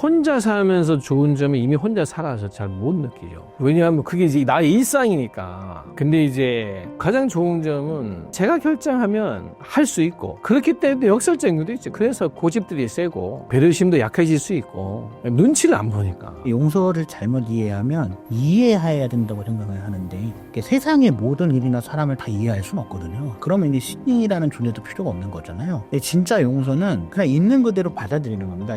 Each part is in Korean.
혼자 살면서 좋은 점은 이미 혼자 살아서 잘 못 느끼죠. 왜냐하면 그게 이제 나의 일상이니까. 근데 이제 가장 좋은 점은 제가 결정하면 할 수 있고 그렇기 때문에 역설적인 것도 있죠. 그래서 고집들이 세고 배려심도 약해질 수 있고 눈치를 안 보니까. 용서를 잘못 이해하면 이해해야 된다고 생각을 하는데 세상의 모든 일이나 사람을 다 이해할 수는 없거든요. 그러면 이제 신이라는 존재도 필요가 없는 거잖아요. 진짜 용서는 그냥 있는 그대로 받아들이는 겁니다.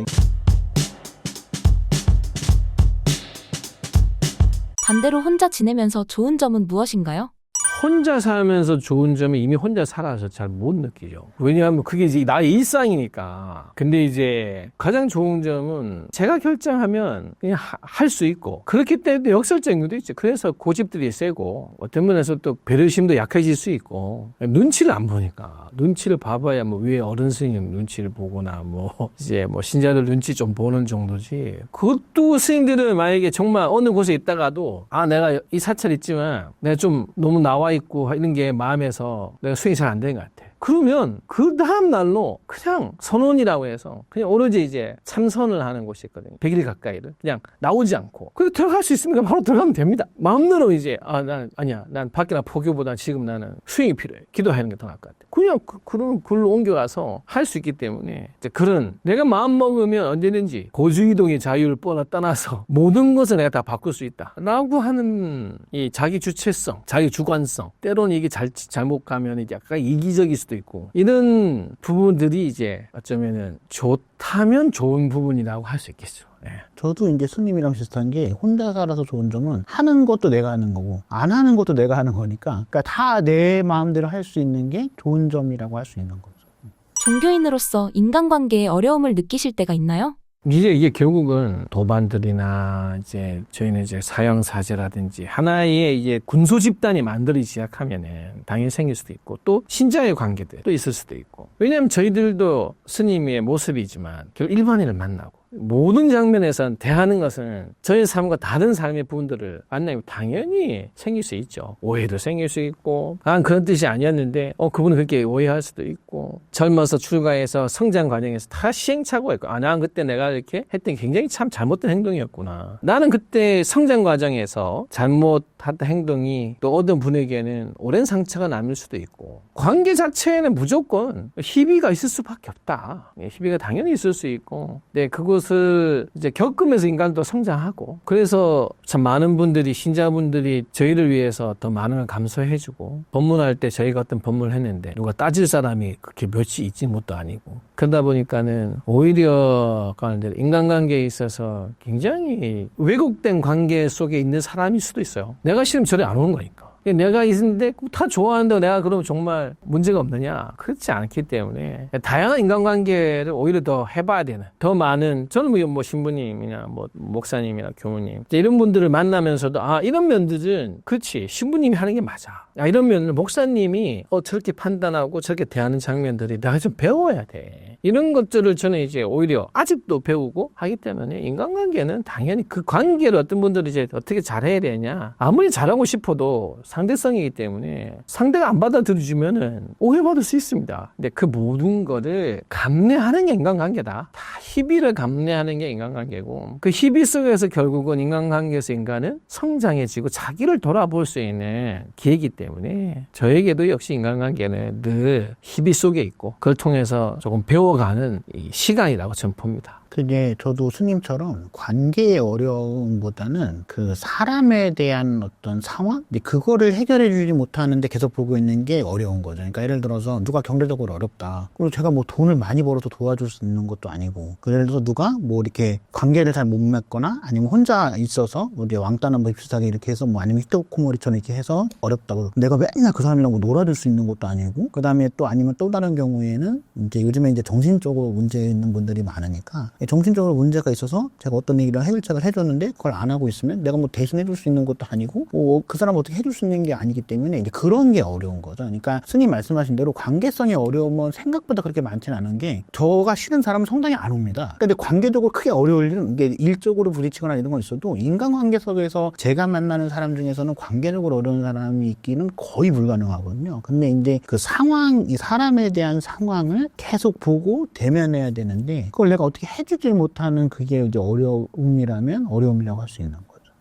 반대로 혼자 지내면서 좋은 점은 무엇인가요? 혼자 살면서 좋은 점은 이미 혼자 살아서 잘 못 느끼죠. 왜냐하면 그게 이제 나의 일상이니까. 근데 이제 가장 좋은 점은 제가 결정하면 그냥 할 수 있고 그렇기 때문에 역설적인 것도 있죠. 그래서 고집들이 세고 어떤 면에서 또 배려심도 약해질 수 있고 눈치를 안 보니까 눈치를 봐봐야 뭐 위에 어른 스님 눈치를 보거나 뭐 이제 뭐 신자들 눈치 좀 보는 정도지. 그것도 스님들은 만약에 정말 어느 곳에 있다가도 아 내가 이 사찰 있지만 내가 좀 너무 나와 있고 이런 게 마음에서 내가 수행이 잘 안 되는 것 같아. 그러면 그 다음 날로 그냥 선원이라고 해서 그냥 오로지 이제 참선을 하는 곳이 있거든요. 100일 가까이를 그냥 나오지 않고 그리고 들어갈 수 있으니까 바로 들어가면 됩니다. 마음대로 이제 아 난 아니야 난 밖이나 포교보다 지금 나는 수행이 필요해. 기도하는 게 더 나을 것 같아. 그냥 그, 그런 글로 옮겨가서 할 수 있기 때문에 이제 그런 내가 마음 먹으면 언제든지 고주이동의 자유를 뻔하 떠나서 모든 것을 내가 다 바꿀 수 있다라고 하는 이 자기 주체성, 자기 주관성 때로는 이게 잘 잘못 가면 이제 약간 이기적일 수도 있고 이런 부분들이 이제 어쩌면은 좋다면 좋은 부분이라고 할 수 있겠죠. 예. 저도 이제 스님이랑 비슷한 게 혼자 살아서 좋은 점은 하는 것도 내가 하는 거고 안 하는 것도 내가 하는 거니까 그러니까 다 내 마음대로 할 수 있는 게 좋은 점이라고 할 수 있는 거죠. 종교인으로서 인간관계에 어려움을 느끼실 때가 있나요? 이제 이게 결국은 도반들이나 이제 저희는 이제 사형 사제라든지 하나의 이제 군소 집단이 만들기 시작하면은 당연히 생길 수도 있고 또 신자의 관계도 또 있을 수도 있고. 왜냐하면 저희들도 스님의 모습이지만 결국 일반인을 만나고 모든 장면에선 대하는 것은 저희 삶과 다른 삶의 부분들을 만나면 당연히 생길 수 있죠. 오해도 생길 수 있고, 아, 그런 뜻이 아니었는데, 어, 그분은 그렇게 오해할 수도 있고, 젊어서 출가해서 성장 과정에서 다 시행착오가 있고, 아, 난 그때 내가 이렇게 했던 게 굉장히 참 잘못된 행동이었구나. 나는 그때 성장 과정에서 잘못한 행동이 또 어떤 분에게는 오랜 상처가 남을 수도 있고, 관계 자체에는 무조건 희비가 있을 수밖에 없다. 예, 희비가 당연히 있을 수 있고, 네, 그것 을 이제 겪으면서 인간도 성장하고, 그래서 참 많은 분들이, 신자분들이 저희를 위해서 더 많은 걸 감수해주고, 법문할 때 저희가 어떤 법문을 했는데, 누가 따질 사람이 그렇게 몇이 있진 것도 아니고, 그러다 보니까는 오히려 인간관계에 있어서 굉장히 왜곡된 관계 속에 있는 사람일 수도 있어요. 내가 싫으면 저리 안 오는 거니까. 내가 있는데 다 좋아하는데 내가 그러면 정말 문제가 없느냐? 그렇지 않기 때문에 다양한 인간관계를 오히려 더 해봐야 되는 더 많은 저는 뭐- 뭐 신부님이나 뭐 목사님이나 이제 이런 분들을 만나면서도 아 이런 면들은 그렇지 신부님이 하는 게 맞아. 아 이런 면을 목사님이 어 저렇게 판단하고 저렇게 대하는 장면들이 내가 좀 배워야 돼. 이런 것들을 저는 이제 오히려 아직도 배우고 하기 때문에 인간관계는 당연히 그 관계를 어떤 분들이 이제 어떻게 잘해야 되냐 아무리 잘하고 싶어도 상대성이기 때문에 상대가 안 받아들여주면은 오해받을 수 있습니다. 근데 그 모든 거를 감내하는 게 인간관계다. 다 희비를 감내하는 게 인간관계고 그 희비 속에서 결국은 인간관계에서 인간은 성장해지고 자기를 돌아볼 수 있는 기회이기 때문에 저에게도 역시 인간관계는 늘 희비 속에 있고 그걸 통해서 조금 배워가는 이 시간이라고 저는 봅니다. 그게 저도 스님처럼 관계의 어려움보다는 그 사람에 대한 어떤 상황? 근데 그거를 해결해 주지 못하는데 계속 보고 있는 게 어려운 거죠. 그러니까 예를 들어서 누가 경제적으로 어렵다. 그리고 제가 뭐 돈을 많이 벌어서 도와줄 수 있는 것도 아니고. 그 예를 들어서 누가 뭐 이렇게 관계를 잘 못 맺거나 아니면 혼자 있어서 뭐 이제 왕따나 뭐 비슷하게 이렇게 해서 뭐 아니면 히토코모리처럼 이렇게 해서 어렵다고. 내가 맨날 그 사람이랑 뭐 놀아줄 수 있는 것도 아니고. 그 다음에 또 아니면 또 다른 경우에는 이제 요즘에 이제 정신적으로 문제 있는 분들이 많으니까 정신적으로 문제가 있어서 제가 어떤 얘기를 해결책을 해줬는데 그걸 안 하고 있으면 내가 뭐 대신 해줄 수 있는 것도 아니고 뭐 그 사람 어떻게 해줄 수 있는 게 아니기 때문에 이제 그런 게 어려운 거죠. 그러니까 스님 말씀하신 대로 관계성의 어려움은 생각보다 그렇게 많지는 않은 게 저가 싫은 사람은 상당히 안 옵니다. 근데 관계적으로 크게 어려울 일은 이게 일적으로 부딪히거나 이런 건 있어도 인간관계 속에서 제가 만나는 사람 중에서는 관계적으로 어려운 사람이 있기는 거의 불가능하거든요. 근데 이제 그 상황, 이 사람에 대한 상황을 계속 보고 대면해야 되는데 그걸 내가 어떻게 해줄 해주지 못하는 그게 이제 어려움이라면 어려움이라고 할 수 있는 거죠.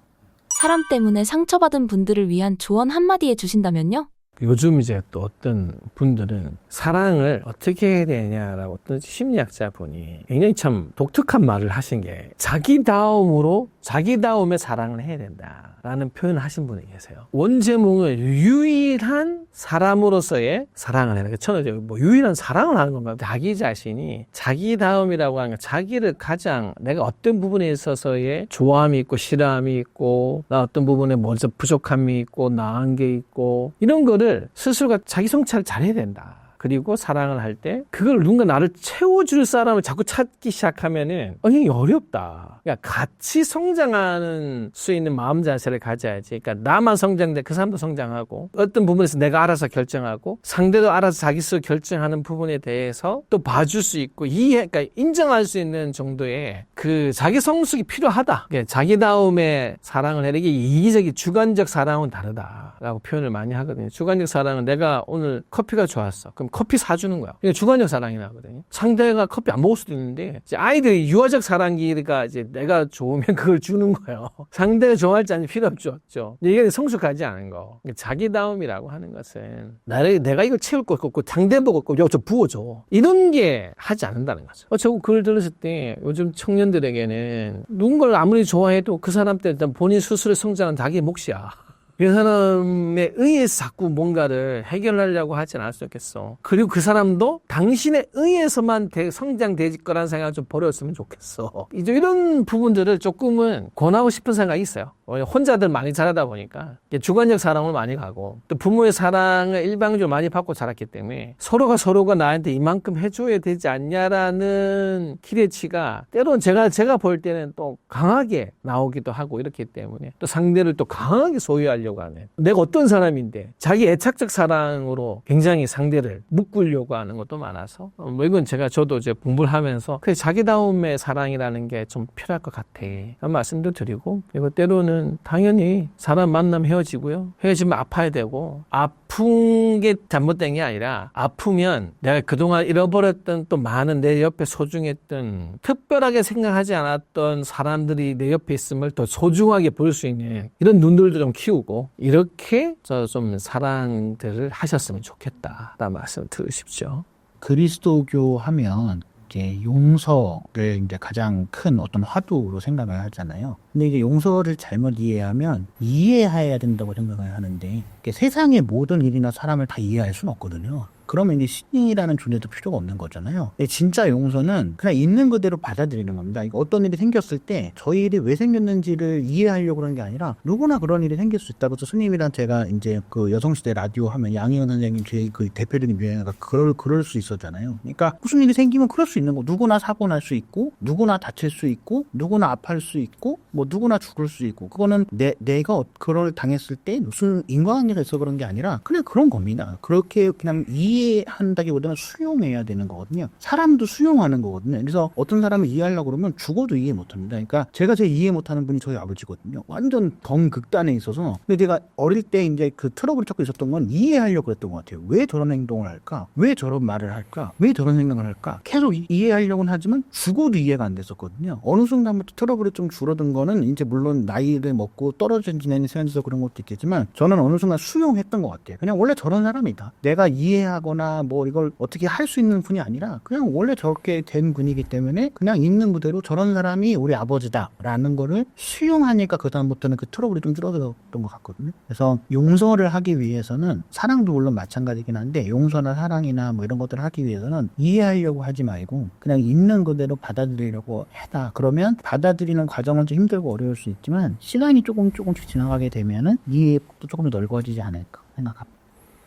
사람 때문에 상처받은 분들을 위한 조언 한마디 해주신다면요? 요즘 이제 또 어떤 분들은 사랑을 어떻게 해야 되냐라고 어떤 심리학자 분이 굉장히 참 독특한 말을 하신 게 자기다움으로 자기다움의 사랑을 해야 된다라는 표현을 하신 분이 계세요. 원제목은 유일한 사람으로서의 사랑을 해라. 저는 이제 뭐 유일한 사랑을 하는 건가? 자기 자신이 자기다움이라고 하는 건 자기를 가장 내가 어떤 부분에 있어서의 좋아함이 있고 싫어함이 있고 나 어떤 부분에 먼저 부족함이 있고 나은 게 있고 이런 거를 스스로가 자기 성찰을 잘해야 된다. 그리고 사랑을 할 때 그걸 누군가 나를 채워줄 사람을 자꾸 찾기 시작하면은 어, 이게 어렵다. 그러니까 같이 성장하는 수 있는 마음 자세를 가져야지. 그러니까 나만 성장돼 그 사람도 성장하고 어떤 부분에서 내가 알아서 결정하고 상대도 알아서 자기 스스로 결정하는 부분에 대해서 또 봐줄 수 있고 이해, 그러니까 인정할 수 있는 정도의 그 자기 성숙이 필요하다. 그러니까 자기다움의 사랑을 해야 이게 이기적인 주관적 사랑은 다르다라고 표현을 많이 하거든요. 주관적 사랑은 내가 오늘 커피가 좋았어. 그럼 커피 사주는 거야. 이게 주관적 사랑이 나거든요. 상대가 커피 안 먹을 수도 있는데 아이들이 유아적 사랑기가 이제 내가 좋으면 그걸 주는 거예요. 상대가 좋아할지 아니 필요 없죠. 이게 성숙하지 않은 거. 그러니까 자기다움이라고 하는 것은 나를 내가 이걸 채울 것 같고 상대 보고 꼭 여기서 부어줘. 이런 게 하지 않는다는 거죠. 어, 저 그걸 들었을 때 요즘 청년들에게는 누군가를 아무리 좋아해도 그 사람 때 일단 본인 스스로 성장은 자기 몫이야. 그 사람에 의해서 자꾸 뭔가를 해결하려고 하진 않을 수 있겠어. 그리고 그 사람도 당신에 의해서만 대- 성장될 거라는 생각을 좀 버렸으면 좋겠어. 이제 이런 부분들을 조금은 권하고 싶은 생각이 있어요. 혼자들 많이 자라다 보니까 주관적 사랑을 많이 가고 또 부모의 사랑을 일방적으로 많이 받고 자랐기 때문에 서로가 서로가 나한테 이만큼 해줘야 되지 않냐라는 기대치가 때로는 제가 제가 볼 때는 또 강하게 나오기도 하고 이렇기 때문에 또 상대를 또 강하게 소유하려고 하는. 내가 어떤 사람인데 자기 애착적 사랑으로 굉장히 상대를 묶으려고 하는 것도 많아서. 어, 뭐 이건 제가 저도 이제 공부를 하면서 그 자기다움의 사랑이라는 게 좀 필요할 것 같아. 말씀도 드리고 그리고 때로는 당연히 사람 만남 헤어지고요. 헤어지면 아파야 되고 아 픈 게 잘못된 게 아니라 아프면 내가 그동안 잃어버렸던 또 많은 내 옆에 소중했던 특별하게 생각하지 않았던 사람들이 내 옆에 있음을 더 소중하게 볼 수 있는 이런 눈들도 좀 키우고 이렇게 저 좀 사랑들을 하셨으면 좋겠다 라는 말씀 을 들으십시오. 그리스도교 하면 이제 용서를 이제 가장 큰 어떤 화두로 생각을 하잖아요. 근데 이제 용서를 잘못 이해하면 이해해야 된다고 생각을 하는데 세상의 모든 일이나 사람을 다 이해할 수는 없거든요. 그러면 이제 신이라는 존재도 필요가 없는 거잖아요. 진짜 용서는 그냥 있는 그대로 받아들이는 겁니다. 어떤 일이 생겼을 때 저희 일이 왜 생겼는지를 이해하려고 그러는 게 아니라 누구나 그런 일이 생길 수 있다. 그래서 스님이랑 제가 이제 그 여성시대 라디오 하면 양희은 선생님 제그 대표적인 유행어가 그럴 그럴 수 있었잖아요. 그러니까 무슨 일이 생기면 그럴 수 있는 거. 누구나 사고 날 수 있고 누구나 다칠 수 있고 누구나 아파할 수 있고 뭐 누구나 죽을 수 있고 그거는 내 내가 어- 그걸 당했을 때 무슨 인과관계가 있어 그런 게 아니라 그냥 그런 겁니다. 그렇게 그냥 이 해한다기보다는 수용해야 되는 거거든요. 사람도 수용하는 거거든요. 그래서 어떤 사람을 이해하려고 그러면 죽어도 이해 못 합니다. 그러니까 제가 제일 이해 못 하는 분이 저희 아버지거든요. 완전 덩극단에 있어서 근데 제가 어릴 때 이제 그 트러블이 자꾸 있었던 건 이해하려고 그랬던 것 같아요. 왜 저런 행동을 할까? 왜 저런 말을 할까? 왜 저런 생각을 할까? 계속 이- 이해하려고는 하지만 죽어도 이해가 안 됐었거든요. 어느 순간부터 트러블이 좀 줄어든 거는 이제 물론 나이를 먹고 떨어져 지내는 시간에서 그런 것도 있겠지만 저는 어느 순간 수용했던 것 같아요. 그냥 원래 저런 사람이다. 내가 이해하 거나 뭐 이걸 어떻게 할 수 있는 분이 아니라 그냥 원래 저렇게 된 분이기 때문에 그냥 있는 그대로 저런 사람이 우리 아버지다라는 거를 수용하니까 그다음부터는 그 트러블이 좀 줄어들었던 것 같거든요. 그래서 용서를 하기 위해서는 사랑도 물론 마찬가지긴 한데 용서나 사랑이나 뭐 이런 것들을 하기 위해서는 이해하려고 하지 말고 그냥 있는 그대로 받아들이려고 해다. 그러면 받아들이는 과정은 좀 힘들고 어려울 수 있지만 시간이 조금 조금씩 지나가게 되면은 이해의 폭도 조금 더 넓어지지 않을까 생각합니다.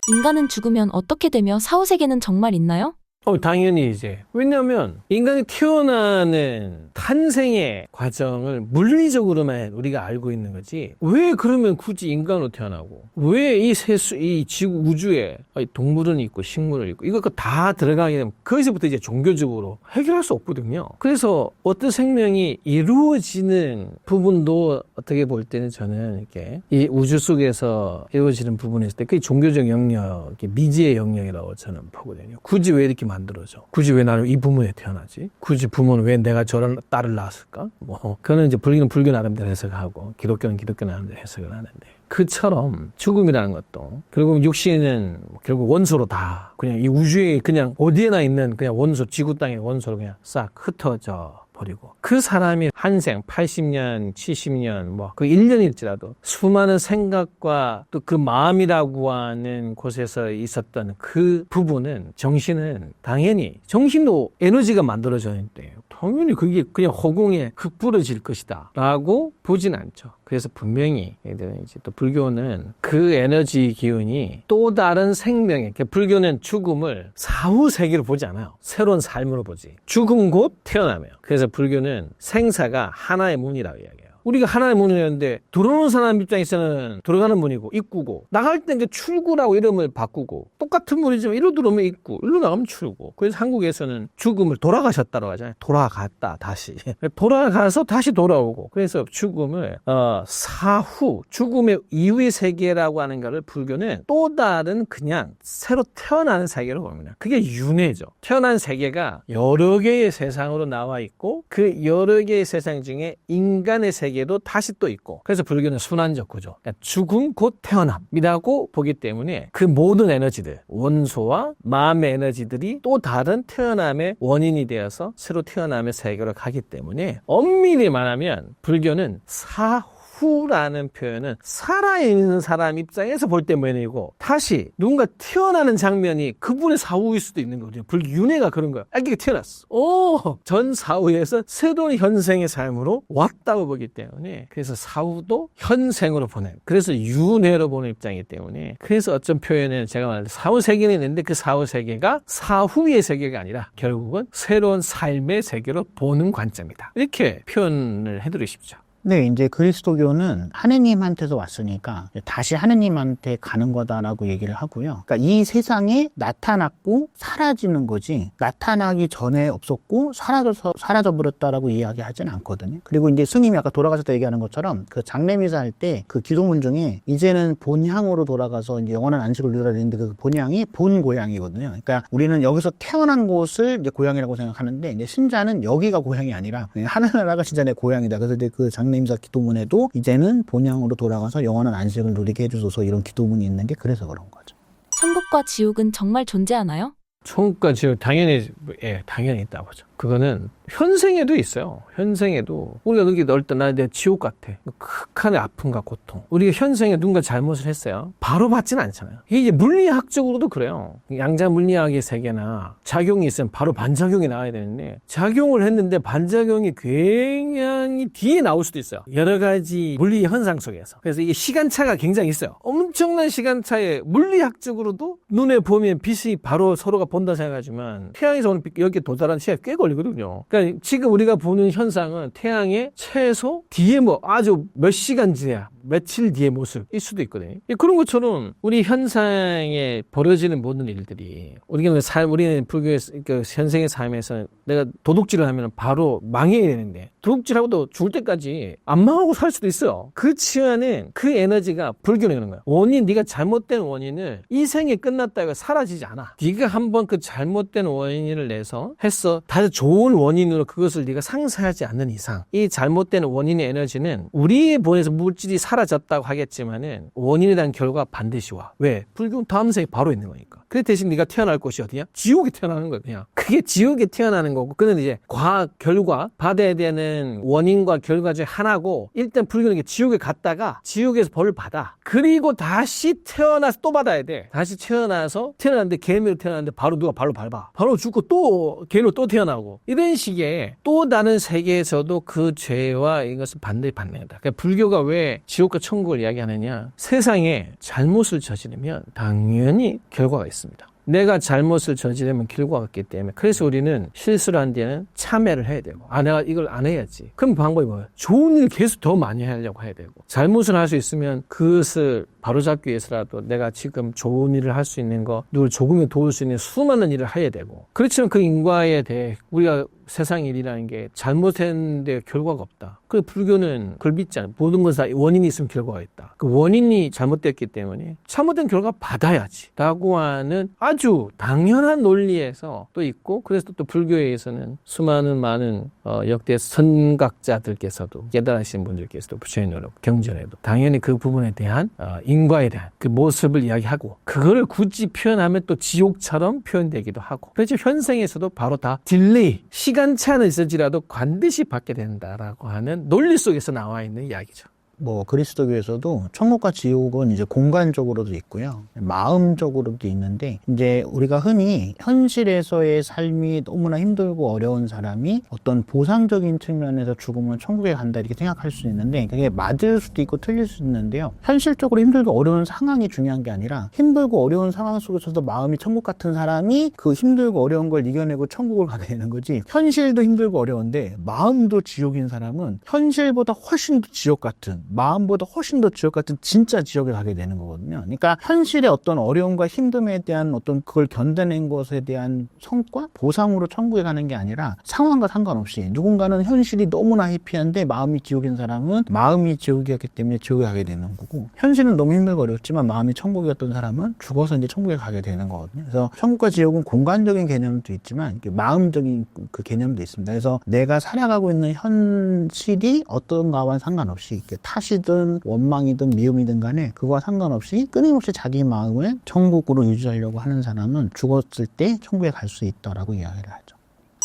인간은 죽으면 어떻게 되며 사후세계는 정말 있나요? 어, 당연히 이제. 왜냐면, 인간이 태어나는 탄생의 과정을 물리적으로만 우리가 알고 있는 거지. 왜 그러면 굳이 인간으로 태어나고, 왜 이 세수, 이 지구, 우주에 동물은 있고, 식물은 있고, 이거 다 들어가게 되면, 거기서부터 이제 종교적으로 해결할 수 없거든요. 그래서 어떤 생명이 이루어지는 부분도 어떻게 볼 때는 저는 이렇게 이 우주 속에서 이루어지는 부분에 있을 때 그게 종교적 영역, 미지의 영역이라고 저는 보거든요. 굳이 왜 이렇게 만들어줘. 굳이 왜 나는 이 부모에 태어나지? 굳이 부모는 왜 내가 저런 딸을 낳았을까? 뭐 그거는 이제 불교는 불교 나름대로 해석하고 기독교는 기독교 나름대로 해석을 하는데 그처럼 죽음이라는 것도 결국 육신은 결국 원소로 다 그냥 이 우주에 그냥 어디에나 있는 그냥 원소 지구 땅의 원소로 그냥 싹 흩어져 버리고 그 사람이 한 생 80년, 70년 뭐 그 1년일지라도 수많은 생각과 또 그 마음이라고 하는 곳에서 있었던 그 부분은 정신은 당연히 정신도 에너지가 만들어져 있대요. 당연히 그게 그냥 허공에 흩뿌려질 것이다 라고 보진 않죠. 그래서 분명히 이제 또 불교는 그 에너지 기운이 또 다른 생명에 그러니까 불교는 죽음을 사후 세계로 보지 않아요. 새로운 삶으로 보지. 죽음 곧 태어나며. 그래서 불교는 생사가 하나의 문이라고 이야기해요. 우리가 하나의 문이었는데 들어오는 사람 입장에서는 들어가는 문이고 입구고 나갈 때 이제 출구라고 이름을 바꾸고 똑같은 문이지만 이리로 들어오면 입구, 이리로 나가면 출구. 그래서 한국에서는 죽음을 돌아가셨다고 하잖아요. 돌아갔다 다시 돌아가서 다시 돌아오고 그래서 죽음을 어, 사후 죽음의 이후의 세계라고 하는 것을 불교는 또 다른 그냥 새로 태어나는 세계로 봅니다. 그게 윤회죠. 태어난 세계가 여러 개의 세상으로 나와 있고 그 여러 개의 세상 중에 인간의 세계 도 다시 또 있고 그래서 불교는 순환적 구조. 그러니까 죽음 곧 태어남이라고 보기 때문에 그 모든 에너지들 원소와 마음의 에너지들이 또 다른 태어남의 원인이 되어서 새로 태어남의 세계로 가기 때문에 엄밀히 말하면 불교는 사 후라는 표현은 살아있는 사람 입장에서 볼 때문이고 다시 누군가 태어나는 장면이 그분의 사후일 수도 있는 거죠. 불윤회가 그런 거야. 아기가 태어났어. 오! 전 사후에서 새로운 현생의 삶으로 왔다고 보기 때문에 그래서 사후도 현생으로 보내는 그래서 윤회로 보는 입장이기 때문에 그래서 어떤 표현은 제가 말한 사후 세계는 있는데 그 사후 세계가 사후의 세계가 아니라 결국은 새로운 삶의 세계로 보는 관점이다. 이렇게 표현을 해드리고 싶죠. 네, 이제 그리스도교는 하느님한테서 왔으니까 다시 하느님한테 가는 거다라고 얘기를 하고요. 그러니까 이 세상에 나타났고 사라지는 거지 나타나기 전에 없었고 사라져서 사라져 버렸다라고 이야기하지는 않거든요. 그리고 이제 스님이 아까 돌아가셨다 얘기하는 것처럼 그 장례미사 할 때 그 기도문 중에 이제는 본향으로 돌아가서 이제 영원한 안식을 누려야 되는데 그 본향이 본 고향이거든요. 그러니까 우리는 여기서 태어난 곳을 이제 고향이라고 생각하는데 이제 신자는 여기가 고향이 아니라 하늘나라가 진짜 내 고향이다. 그래서 이제 그 장례 미사 기도문에도 이제는 본향으로 돌아가서 영원한 안식을 누리게 해주소서 이런 기도문이 있는 게 그래서 그런 거죠. 천국과 지옥은 정말 존재하나요? 천국과 지옥 당연히 예 당연히 있다고 보죠. 그거는 현생에도 있어요. 현생에도 우리가 여기 넓다 나내 지옥 같아. 극한의 아픔과 고통. 우리가 현생에 누군가 잘못을 했어요. 바로 받지는 않잖아요. 이게 물리학적으로도 그래요. 양자 물리학의 세계나 작용이 있으면 바로 반작용이 나와야 되는데 작용을 했는데 반작용이 굉장히 뒤에 나올 수도 있어요. 여러 가지 물리 현상 속에서. 그래서 이게 시간차가 굉장히 있어요. 엄청난 시간차에 물리학적으로도 눈에 보면 빛이 바로 서로가 본다 생각하지만 태양에서 오는 빛 여기에 도달하는 시간이 꽤 걸 리거든요. 그러니까 지금 우리가 보는 현상은 태양의 최소 뒤에 뭐 아주 몇 시간 뒤야 며칠 뒤의 모습일 수도 있거든요. 그런 것처럼 우리 현상에 벌어지는 모든 일들이 우리가 삶, 우리는 불교의 그 현생의 삶에서 내가 도둑질을 하면 바로 망해야 되는데 도둑질하고도 죽을 때까지 안 망하고 살 수도 있어요. 그 치유하는 그 에너지가 그런 거야. 원인, 네가 잘못된 원인을 이 생에 끝났다가 사라지지 않아. 네가 한번 그 잘못된 원인을 내서 했어. 다들 좋은 원인으로 그것을 네가 상쇄하지 않는 이상 이 잘못된 원인의 에너지는 우리의 본에서 물질이 사 라졌다고 하겠지만은 원인에 대한 결과가 반드시 와. 왜? 불교는 다음 생에 바로 있는 거니까. 그 대신 네가 태어날 곳이 어디야? 지옥에 태어나는 거야, 그냥. 그게 지옥에 태어나는 거고, 그는 이제 과학 결과 받아야 되는 원인과 결과 중에 하나고, 일단 불교는 이게 지옥에 갔다가 지옥에서 벌을 받아. 그리고 다시 태어나서 또 받아야 돼. 다시 태어나서 태어났는데 개미로 태어났는데 바로 누가 발로 밟아. 바로 죽고 또 개미로 또 태어나고. 이런 식의 또 다른 세계에서도 그 죄와 이것을 반드시 받는 거다. 그러니까 불교가 왜 지옥 과 천국을 이야기하느냐? 세상에 잘못을 저지르면 당연히 결과가 있습니다. 내가 잘못을 저지르면 결과가 있기 때문에 그래서 우리는 실수를 한 뒤에는 참회를 해야 되고 아 내가 이걸 안 해야지 그럼 방법이 뭐예요? 좋은 일 계속 더 많이 하려고 해야 되고 잘못을 할 수 있으면 그것을 바로잡기 위해서라도 내가 지금 좋은 일을 할 수 있는 거 누굴 조금은 도울 수 있는 수많은 일을 해야 되고 그렇지만 그 인과에 대해 우리가 세상 일이라는 게 잘못했는데 결과가 없다. 그 불교는 그걸 믿잖아요. 모든 것은 다 원인이 있으면 결과가 있다. 그 원인이 잘못됐기 때문에 잘못된 결과 받아야지. 라고 하는 아주 당연한 논리에서 또 있고 그래서 또 불교에서는 수많은 많은 어, 역대 선각자들께서도 깨달으신 분들께서도 부처님으로 경전에도 당연히 그 부분에 대한 어, 인과에 대한 그 모습을 이야기하고 그거를 굳이 표현하면 또 지옥처럼 표현되기도 하고 그래서 현생에서도 바로 다 딜레이 시간 차는 있을지라도 반드시 받게 된다라고 하는 논리 속에서 나와 있는 이야기죠. 뭐 그리스도교에서도 천국과 지옥은 이제 공간적으로도 있고요. 마음적으로도 있는데 이제 우리가 흔히 현실에서의 삶이 너무나 힘들고 어려운 사람이 어떤 보상적인 측면에서 죽으면 천국에 간다 이렇게 생각할 수 있는데 그게 맞을 수도 있고 틀릴 수도 있는데요. 현실적으로 힘들고 어려운 상황이 중요한 게 아니라 힘들고 어려운 상황 속에서도 마음이 천국 같은 사람이 그 힘들고 어려운 걸 이겨내고 천국을 가게 되는 거지. 현실도 힘들고 어려운데 마음도 지옥인 사람은 현실보다 훨씬 더 지옥 같은 마음보다 훨씬 더 지옥 같은 진짜 지옥에 가게 되는 거거든요. 그러니까 현실의 어떤 어려움과 힘듦에 대한 어떤 그걸 견뎌낸 것에 대한 성과, 보상으로 천국에 가는 게 아니라 상황과 상관없이 누군가는 현실이 너무나 해피한데 마음이 지옥인 사람은 마음이 지옥이었기 때문에 지옥에 가게 되는 거고 현실은 너무 힘들고 어렵지만 마음이 천국이었던 사람은 죽어서 이제 천국에 가게 되는 거거든요. 그래서 천국과 지옥은 공간적인 개념도 있지만 마음적인 그 개념도 있습니다. 그래서 내가 살아가고 있는 현실이 어떤가와 상관없이 이렇게 탓이든 원망이든 미움이든 간에 그거와 상관없이 끊임없이 자기 마음을 천국으로 유지하려고 하는 사람은 죽었을 때 천국에 갈 수 있다라고 이야기를 하죠.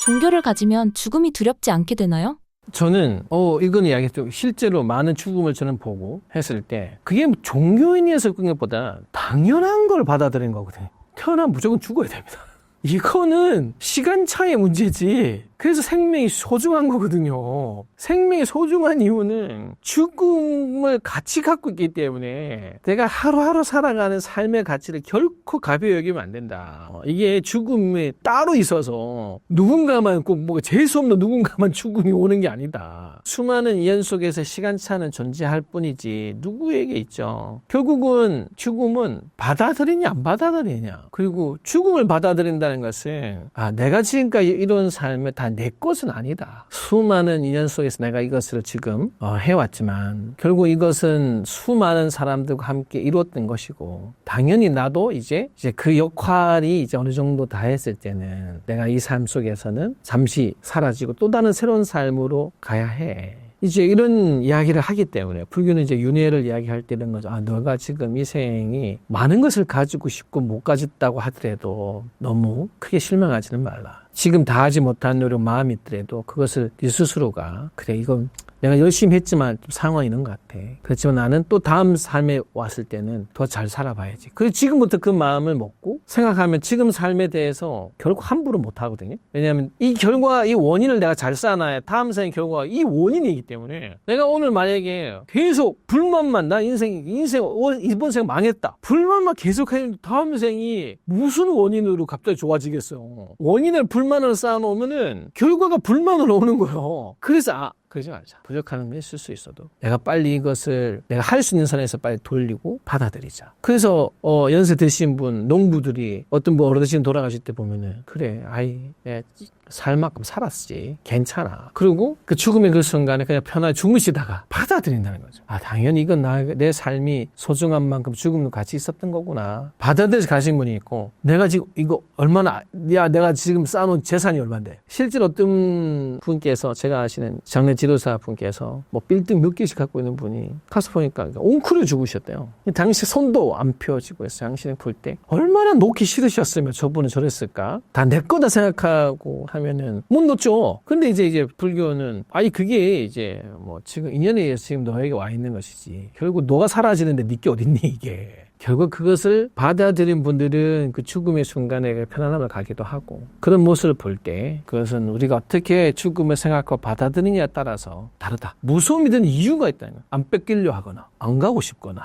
종교를 가지면 죽음이 두렵지 않게 되나요? 저는 어 이건 이야기했죠. 실제로 많은 죽음을 저는 보고 했을 때 그게 뭐 종교인이어서 그런 것보다 당연한 걸 받아들인 거거든요. 태어나면 무조건 죽어야 됩니다. 이거는 시간 차의 문제지. 그래서 생명이 소중한 거거든요. 생명이 소중한 이유는 죽음을 같이 갖고 있기 때문에 내가 하루하루 살아가는 삶의 가치를 결코 가벼이 여기면 안 된다. 어, 이게 죽음이 따로 있어서 누군가만 꼭 뭐 재수 없는 누군가만 죽음이 오는 게 아니다. 수많은 인연 속에서 시간차는 존재할 뿐이지 누구에게 있죠. 결국은 죽음은 받아들이냐 안 받아들이냐. 그리고 죽음을 받아들인다는 것은 아 내가 지금까지 이런 삶에 다내 것은 아니다. 수많은 인연 속에서 내가 이것을 지금 어, 해왔지만 결국 이것은 수많은 사람들과 함께 이루었던 것이고 당연히 나도 이제 이제 그 역할이 이제 어느 정도 다 했을 때는 내가 이 삶 속에서는 잠시 사라지고 또 다른 새로운 삶으로 가야 해. 이제 이런 이야기를 하기 때문에 불교는 이제 윤회를 이야기할 때 이런 거죠. 아, 너가 지금 이 생이 많은 것을 가지고 싶고 못 가졌다고 하더라도 너무 크게 실망하지는 말라. 지금 다 하지 못한 노력 마음이 있더라도 그것을 네 스스로가 그래 이건 내가 열심히 했지만 좀 상황이 있는 것 같아. 그렇지만 나는 또 다음 삶에 왔을 때는 더 잘 살아봐야지. 그래서 지금부터 그 마음을 먹고 생각하면 지금 삶에 대해서 결국 함부로 못 하거든요. 왜냐하면 이 결과, 이 원인을 내가 잘 쌓아놔야 다음 생의 결과가 이 원인이기 때문에 내가 오늘 만약에 계속 불만만 나 인생, 인생, 어, 이번 생 망했다. 불만만 계속 하면 다음 생이 무슨 원인으로 갑자기 좋아지겠어요. 원인을 불만 을 쌓아놓으면은 결과가 불만으로 오는 거예요. 그래서 아, 그러지 말자. 부족한 게 있을 수 있어도 내가 빨리 이것을 내가 할 수 있는 선에서 빨리 돌리고 받아들이자. 그래서 어, 연세 드신 분, 농부들이 어떤 분 어르신 돌아가실 때 보면은 그래, 아이, 내 살 만큼 살았지. 괜찮아. 그리고 그 죽음의 그 순간에 그냥 편하게 주무시다가 받아들인다는 거죠. 아, 당연히 이건 나, 내 삶이 소중한 만큼 죽음도 같이 있었던 거구나. 받아들여서 가신 분이 있고, 내가 지금 이거 얼마나, 야, 내가 지금 쌓아놓은 재산이 얼만데. 실제로 어떤 분께서, 제가 아시는 장례 지 도사 분께서 뭐 빌딩 몇 개씩 갖고 있는 분이 가서 보니까 옹크려 죽으셨대요. 당시 손도 안 펴지고 해서 양신을 풀때 얼마나 놓기 싫으셨으면 저분은 저랬을까? 다 내 거다 생각하고 하면은 못 놓죠. 근데 이제 이제 불교는 아니 그게 이제 뭐 지금 인연에 의해서 지금 너에게 와 있는 것이지. 결국 너가 사라지는데 네게 어딨니 이게. 결국 그것을 받아들인 분들은 그 죽음의 순간에 편안함을 가기도 하고 그런 모습을 볼 때 그것은 우리가 어떻게 죽음을 생각하고 받아들이냐에 따라서 다르다. 무서움이 드는 이유가 있다는 거야. 안 뺏기려 하거나 안 가고 싶거나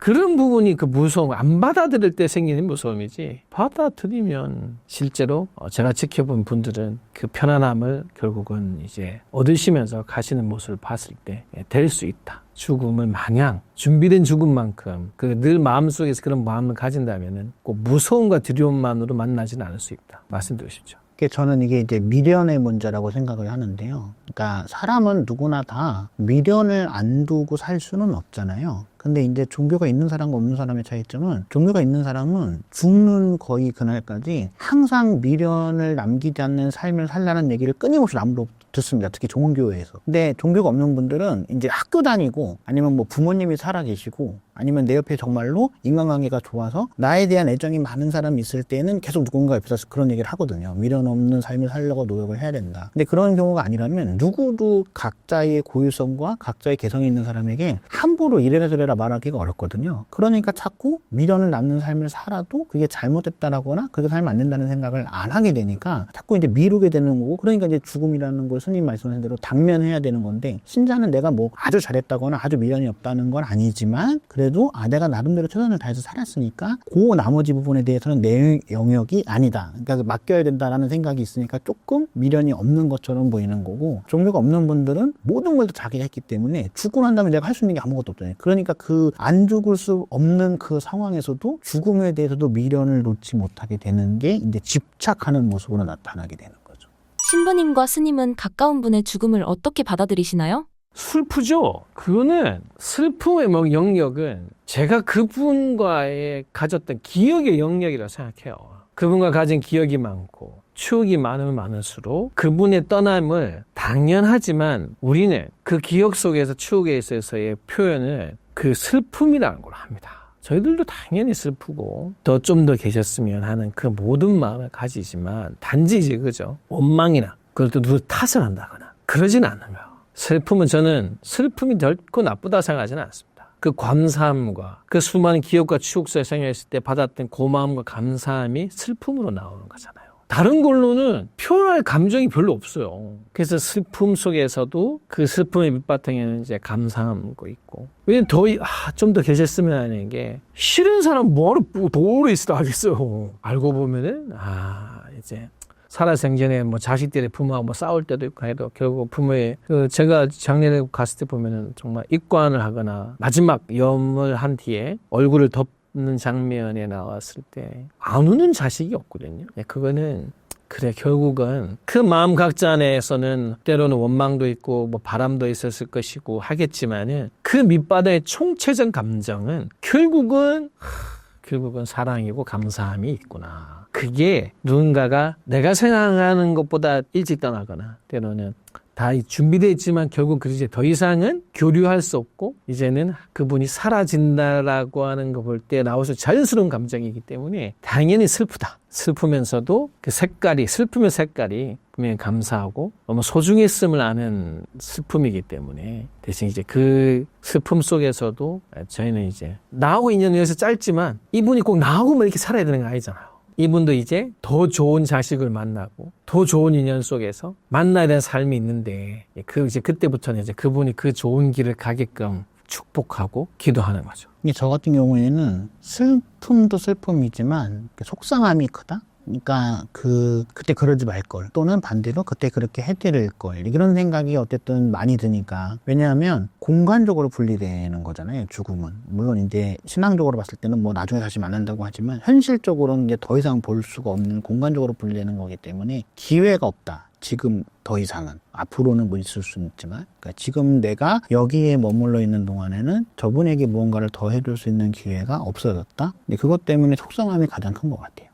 그런 부분이 그 무서움, 안 받아들일 때 생기는 무서움이지, 받아들이면 실제로 어, 제가 지켜본 분들은 그 편안함을 결국은 이제 얻으시면서 가시는 모습을 봤을 때 될 수 있다. 죽음을 마냥 준비된 죽음만큼 그 늘 마음속에서 그런 마음을 가진다면은 꼭 무서움과 두려움만으로 만나지는 않을 수 있다. 말씀드리고 싶죠. 그게 저는 이게 이제 미련의 문제라고 생각을 하는데요. 그러니까 사람은 누구나 다 미련을 안 두고 살 수는 없잖아요. 근데 이제 종교가 있는 사람과 없는 사람의 차이점은 종교가 있는 사람은 죽는 거의 그날까지 항상 미련을 남기지 않는 삶을 살라는 얘기를 끊임없이 남으로 듣습니다. 특히 종교에서. 근데 종교가 없는 분들은 이제 학교 다니고 아니면 뭐 부모님이 살아 계시고 아니면 내 옆에 정말로 인간관계가 좋아서 나에 대한 애정이 많은 사람이 있을 때는 계속 누군가 옆에서 그런 얘기를 하거든요. 미련 없는 삶을 살려고 노력을 해야 된다. 근데 그런 경우가 아니라면 누구도 각자의 고유성과 각자의 개성이 있는 사람에게 함부로 이래라 저래라 말하기가 어렵거든요. 그러니까 자꾸 미련을 남는 삶을 살아도 그게 잘못됐다라거나 그렇게 살면 안 된다는 생각을 안 하게 되니까 자꾸 이제 미루게 되는 거고 그러니까 이제 죽음이라는 걸 스님 말씀하신 대로 당면해야 되는 건데 신자는 내가 뭐 아주 잘했다거나 아주 미련이 없다는 건 아니지만 그래도 아 내가 나름대로 최선을 다해서 살았으니까 그 나머지 부분에 대해서는 내 영역이 아니다. 그러니까 맡겨야 된다라는 생각이 있으니까 조금 미련이 없는 것처럼 보이는 거고 종교가 없는 분들은 모든 걸다 자기가 했기 때문에 죽고 난 다음에 내가 할 수 있는 게 아무것도 없잖아요. 그러니까 그 안 죽을 수 없는 그 상황에서도 죽음에 대해서도 미련을 놓지 못하게 되는 게 이제 집착하는 모습으로 나타나게 되는 거죠. 신부님과 스님은 가까운 분의 죽음을 어떻게 받아들이시나요? 슬프죠. 그거는 슬픔의 뭐 영역은 제가 그분과의 가졌던 기억의 영역이라고 생각해요. 그분과 가진 기억이 많고 추억이 많으면 많을수록 그분의 떠남을 당연하지만 우리는 그 기억 속에서 추억에 있어서의 표현을 그 슬픔이라는 걸 합니다. 저희들도 당연히 슬프고 더 좀 더 계셨으면 하는 그 모든 마음을 가지지만 단지 이제 그죠 원망이나 그걸 또 누구 탓을 한다거나 그러진 않으며 슬픔은 저는 슬픔이 결코 나쁘다 생각하지는 않습니다. 그 감사함과 그 수많은 기억과 추억 속에 생각했을 때 받았던 고마움과 감사함이 슬픔으로 나오는 거잖아요. 다른 걸로는 표현할 감정이 별로 없어요. 그래서 슬픔 속에서도 그 슬픔의 밑바탕에는 이제 감사함도 있고. 왜냐면 더, 아, 좀 더 계셨으면 하는 게, 싫은 사람 뭐하러 도로 있으라 하겠어요. 알고 보면은, 아, 이제, 살아생전에 뭐 자식들의 부모하고 뭐 싸울 때도 있고 해도 결국 부모의 그 제가 작년에 갔을 때 보면은 정말 입관을 하거나 마지막 염을 한 뒤에 얼굴을 덮는 장면에 나왔을 때 안 우는 자식이 없거든요. 예, 그거는 그래 결국은 그 마음 각자 안에서는 때로는 원망도 있고 뭐 바람도 있었을 것이고 하겠지만은 그 밑바닥의 총체적 감정은 결국은 하, 결국은 사랑이고 감사함이 있구나. 그게 누군가가 내가 생각하는 것보다 일찍 떠나거나 때로는 다 준비되어 있지만 결국 그 이제 더 이상은 교류할 수 없고 이제는 그분이 사라진다라고 하는 거 볼 때 나와서 자연스러운 감정이기 때문에 당연히 슬프다. 슬프면서도 그 색깔이 슬픔의 색깔이 분명히 감사하고 너무 소중했음을 아는 슬픔이기 때문에 대신 이제 그 슬픔 속에서도 저희는 이제 나하고 인연이 여기서 짧지만 이분이 꼭 나하고만 이렇게 살아야 되는 거 아니잖아요. 이분도 이제 더 좋은 자식을 만나고 더 좋은 인연 속에서 만나야 되는 삶이 있는데 그 이제 그때부터는 이제 그분이 그 좋은 길을 가게끔 축복하고 기도하는 거죠. 저 같은 경우에는 슬픔도 슬픔이지만 그 속상함이 크다. 그러니까 그 그때 그러지 말 걸. 또는 반대로 그때 그렇게 해드릴 걸. 이런 생각이 어쨌든 많이 드니까. 왜냐하면 공간적으로 분리되는 거잖아요 죽음은. 물론 이제 신앙적으로 봤을 때는 뭐 나중에 다시 만난다고 하지만 현실적으로는 이제 더 이상 볼 수가 없는 공간적으로 분리되는 거기 때문에 기회가 없다. 지금 더 이상은. 앞으로는 뭐 있을 수는 있지만. 그러니까 지금 내가 여기에 머물러 있는 동안에는 저분에게 무언가를 더 해줄 수 있는 기회가 없어졌다. 근데 그것 때문에 속상함이 가장 큰 것 같아요.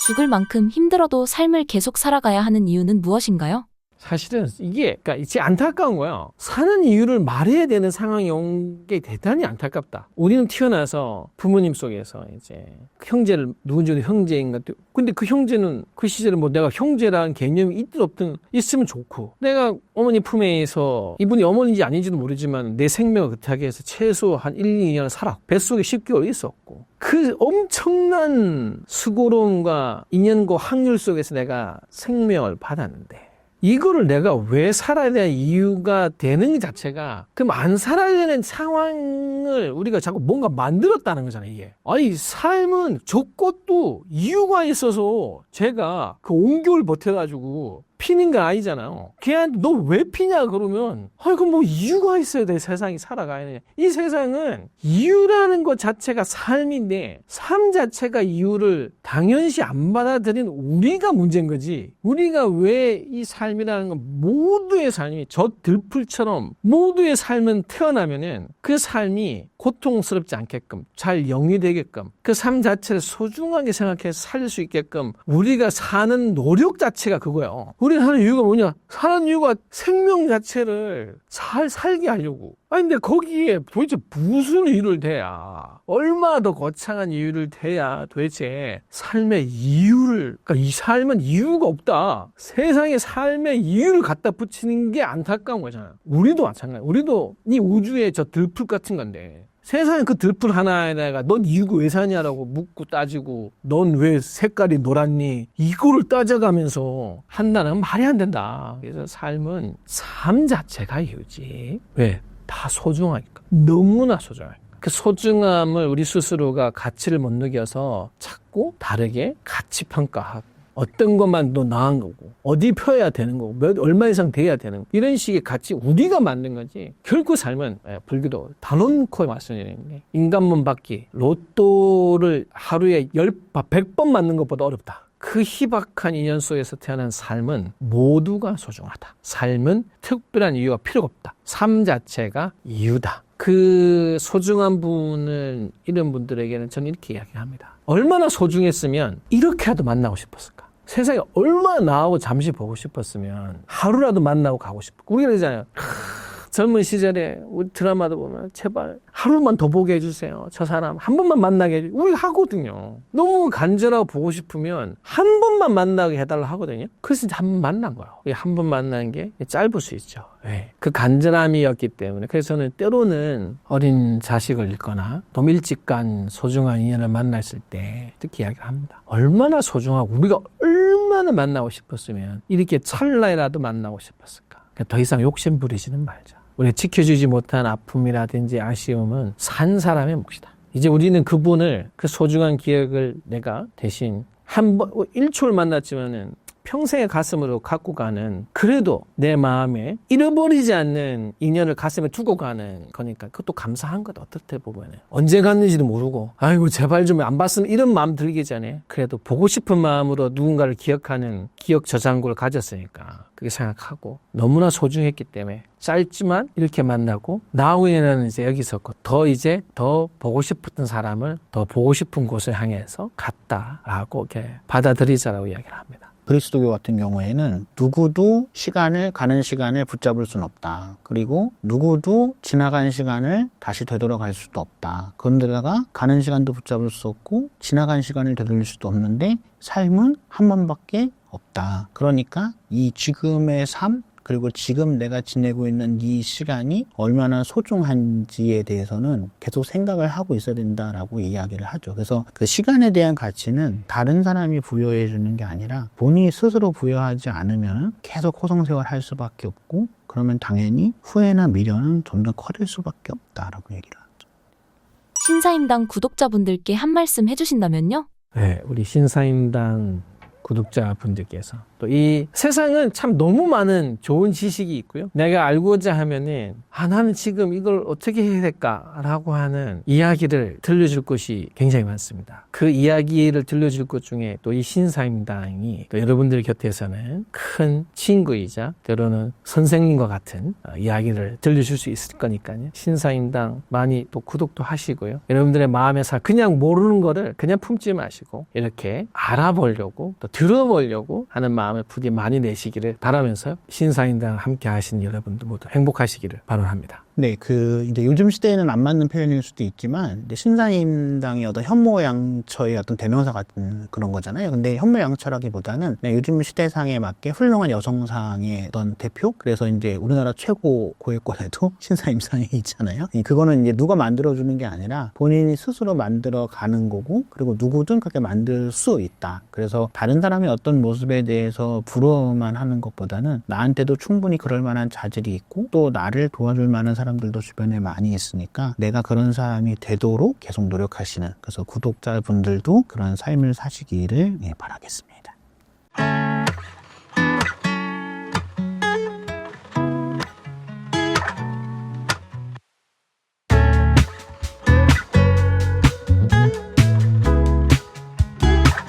죽을 만큼 힘들어도 삶을 계속 살아가야 하는 이유는 무엇인가요? 사실은 이게 그러니까 이제 안타까운 거예요. 사는 이유를 말해야 되는 상황이 온 게 대단히 안타깝다. 우리는 태어나서 부모님 속에서 이제 형제를 누군지 형제인가 근데 그 형제는 그 시절에 뭐 내가 형제라는 개념이 있든 없든 있으면 좋고 내가 어머니 품에서 이분이 어머니인지 아닌지도 모르지만 내 생명을 그타게 해서 최소 한 1, 2년 살아 뱃속에 10개월 있었고 그 엄청난 수고로움과 인연과 확률 속에서 내가 생명을 받았는데 이거를 내가 왜 살아야 되는 이유가 되는 것 자체가 그럼 안 살아야 되는 상황을 우리가 자꾸 뭔가 만들었다는 거잖아요 이게. 아니 삶은 저 것도 이유가 있어서 제가 그 온교를 버텨가지고 피는 건 아니잖아요. 걔한테 너 왜 피냐 그러면 아이고 뭐 이유가 있어야 돼 세상이 살아가야 돼. 이 세상은 이유라는 것 자체가 삶인데 삶 자체가 이유를 당연시 안 받아들인 우리가 문제인 거지. 우리가 왜 이 삶이라는 건 모두의 삶이 저 들풀처럼 모두의 삶은 태어나면은 그 삶이 고통스럽지 않게끔 잘 영위되게끔 그 삶 자체를 소중하게 생각해서 살수 있게끔 우리가 사는 노력 자체가 그거예요. 우리가 사는 이유가 뭐냐? 사는 이유가 생명 자체를 잘 살게 하려고. 아니 근데 거기에 도대체 무슨 이유를 대야? 얼마나 더 거창한 이유를 대야 도대체 삶의 이유를 그러니까 이 삶은 이유가 없다. 세상에 삶의 이유를 갖다 붙이는 게 안타까운 거잖아요. 우리도 마찬가지. 우리도 이 우주의 저 들풀 같은 건데 세상에 그 들풀 하나에다가 넌 이유가 왜 사냐라고 묻고 따지고 넌 왜 색깔이 노랗니 이거를 따져가면서 한다는 말이 안 된다. 그래서 삶은 삶 자체가 이유지. 왜? 다 소중하니까. 너무나 소중하니까. 그 소중함을 우리 스스로가 가치를 못 느껴서 자꾸 다르게 가치 평가하고 어떤 것만 더 나은 거고 어디 펴야 되는 거고 몇 얼마 이상 돼야 되는 거 이런 식의 가치 우리가 만든 거지 결코 삶은 예, 불교도 단언코 말씀드리는 게 인간문 받기 로또를 하루에 열 백 번 맞는 것보다 어렵다. 그 희박한 인연 속에서 태어난 삶은 모두가 소중하다. 삶은 특별한 이유가 필요가 없다. 삶 자체가 이유다. 그 소중한 분을 이런 분들에게는 저는 이렇게 이야기합니다. 얼마나 소중했으면 이렇게라도 만나고 싶었을까? 세상에 얼마나 나하고 잠시 보고 싶었으면 하루라도 만나고 가고 싶고 우리가 그러잖아요. 젊은 시절에 우리 드라마도 보면 제발 하루만 더 보게 해주세요. 저 사람 한 번만 만나게 해주 우리 하거든요. 너무 간절하고 보고 싶으면 한 번만 만나게 해달라 하거든요. 그래서 한 번 만난 거예요. 한 번 만나는 게 짧을 수 있죠. 네. 그 간절함이었기 때문에 그래서 저는 때로는 어린 자식을 잃거나 좀 일찍 간 소중한 인연을 만났을 때 특히 이야기를 합니다. 얼마나 소중하고 우리가 얼마나 만나고 싶었으면 이렇게 찰나이라도 만나고 싶었을까. 그러니까 더 이상 욕심 부리지는 말자. 우리 지켜주지 못한 아픔이라든지 아쉬움은 산 사람의 몫이다. 이제 우리는 그분을 그 소중한 기억을 내가 대신 한 번, 1초를 만났지만은 평생의 가슴으로 갖고 가는 그래도 내 마음에 잃어버리지 않는 인연을 가슴에 두고 가는 거니까 그것도 감사한 것 어떻게 보면은 언제 갔는지도 모르고 아이고 제발 좀 안 봤으면 이런 마음 들기 전에 그래도 보고 싶은 마음으로 누군가를 기억하는 기억 저장고를 가졌으니까 그게 생각하고 너무나 소중했기 때문에 짧지만 이렇게 만나고 나후에는 이제 여기서 더 이제 더 보고 싶었던 사람을 더 보고 싶은 곳을 향해서 갔다라고 이렇게 받아들이자라고 이야기를 합니다. 그리스도교 같은 경우에는 누구도 시간을 가는 시간을 붙잡을 수는 없다. 그리고 누구도 지나간 시간을 다시 되돌아갈 수도 없다. 그런데다가 가는 시간도 붙잡을 수 없고 지나간 시간을 되돌릴 수도 없는데 삶은 한 번밖에 없다. 그러니까 이 지금의 삶 그리고 지금 내가 지내고 있는 이 시간이 얼마나 소중한지에 대해서는 계속 생각을 하고 있어야 된다라고 이야기를 하죠. 그래서 그 시간에 대한 가치는 다른 사람이 부여해 주는 게 아니라 본인이 스스로 부여하지 않으면 계속 호성생활 할 수밖에 없고 그러면 당연히 후회나 미련은 점점 커질 수밖에 없다라고 얘기를 하죠. 신사임당 구독자분들께 한 말씀 해주신다면요? 네, 우리 신사임당 구독자분들께서 또 이 세상은 참 너무 많은 좋은 지식이 있고요. 내가 알고자 하면은 아 나는 지금 이걸 어떻게 해야 될까라고 하는 이야기를 들려줄 것이 굉장히 많습니다. 그 이야기를 들려줄 것 중에 또 이 신사임당이 또 여러분들 곁에서는 큰 친구이자 때로는 선생님과 같은 어, 이야기를 들려줄 수 있을 거니까요. 신사임당 많이 또 구독도 하시고요. 여러분들의 마음에 살 그냥 모르는 거를 그냥 품지 마시고 이렇게 알아보려고 또 들어보려고 하는 마음을 부디 많이 내시기를 바라면서 신사임당 함께 하신 여러분들 모두 행복하시기를 바랍니다. 네, 그 이제 요즘 시대에는 안 맞는 표현일 수도 있지만 이제 신사임당의 어떤 현모양처의 어떤 대명사 같은 그런 거잖아요. 근데 현모양처라기보다는 그냥 요즘 시대상에 맞게 훌륭한 여성상의 어떤 대표. 그래서 이제 우리나라 최고 고액권에도 신사임상이 있잖아요. 이 그거는 이제 누가 만들어주는 게 아니라 본인이 스스로 만들어 가는 거고 그리고 누구든 그렇게 만들 수 있다. 그래서 다른 사람의 어떤 모습에 대해서 부러워만 하는 것보다는 나한테도 충분히 그럴 만한 자질이 있고 또 나를 도와줄 만한 사람 들도 주변에 많이 있으니까 내가 그런 사람이 되도록 계속 노력하시는 그래서 구독자분들도 그런 삶을 사시기를 예, 바라겠습니다.